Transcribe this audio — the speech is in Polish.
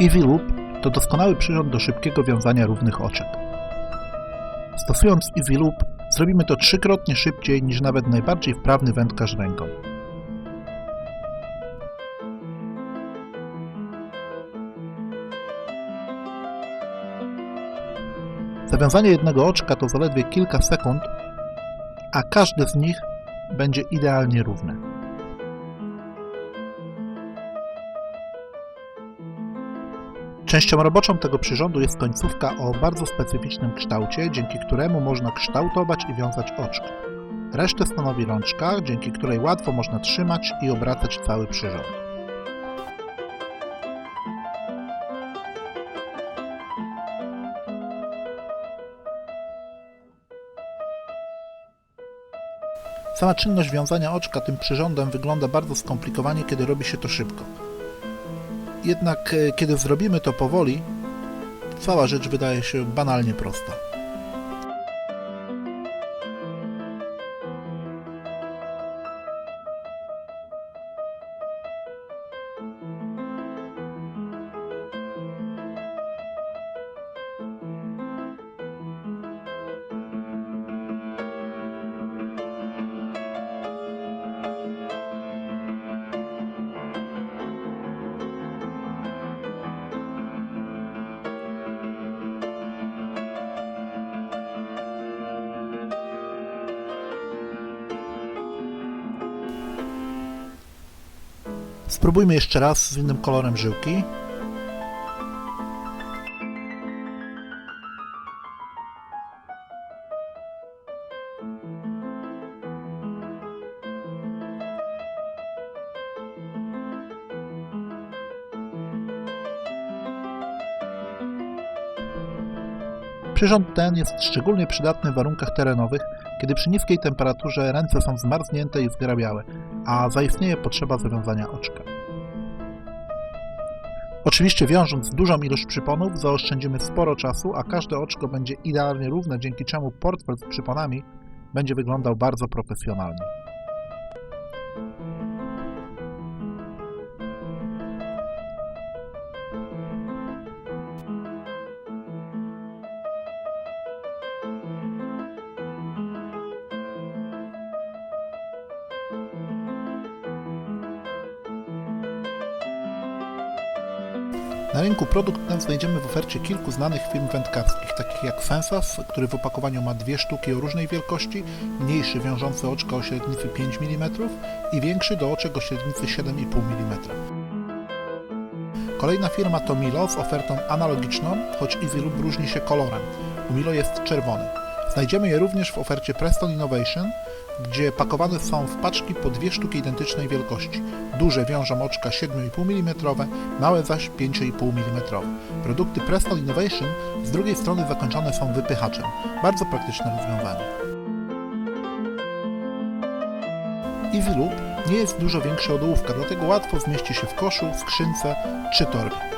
Easy Loop to doskonały przyrząd do szybkiego wiązania równych oczek. Stosując Easy Loop zrobimy to trzykrotnie szybciej niż nawet najbardziej wprawny wędkarz ręką. Zawiązanie jednego oczka to zaledwie kilka sekund, a każde z nich będzie idealnie równe. Częścią roboczą tego przyrządu jest końcówka o bardzo specyficznym kształcie, dzięki któremu można kształtować i wiązać oczko. Resztę stanowi rączka, dzięki której łatwo można trzymać i obracać cały przyrząd. Sama czynność wiązania oczka tym przyrządem wygląda bardzo skomplikowanie, kiedy robi się to szybko. Jednak e, kiedy zrobimy to powoli, cała rzecz wydaje się banalnie prosta. Spróbujmy jeszcze raz z innym kolorem żyłki. Przyrząd ten jest szczególnie przydatny w warunkach terenowych, kiedy przy niskiej temperaturze ręce są zmarznięte i zgrabiałe, a zaistnieje potrzeba zawiązania oczka. Oczywiście wiążąc dużą ilość przyponów zaoszczędzimy sporo czasu, a każde oczko będzie idealnie równe, dzięki czemu portfel z przyponami będzie wyglądał bardzo profesjonalnie. Na rynku produkt ten znajdziemy w ofercie kilku znanych firm wędkarskich, takich jak Sensas, który w opakowaniu ma dwie sztuki o różnej wielkości, mniejszy wiążący oczka o średnicy 5 mm i większy do oczek o średnicy 7,5 mm. Kolejna firma to Milo z ofertą analogiczną, choć Easy Loop różni się kolorem. U Milo jest czerwony. Znajdziemy je również w ofercie Preston Innovation, gdzie pakowane są w paczki po dwie sztuki identycznej wielkości. Duże wiążą oczka 7,5 mm, małe zaś 5,5 mm. Produkty Preston Innovation z drugiej strony zakończone są wypychaczem. Bardzo praktyczne rozwiązanie. Easy Loop nie jest dużo większy od ołówka, dlatego łatwo zmieści się w koszu, skrzynce czy torbie.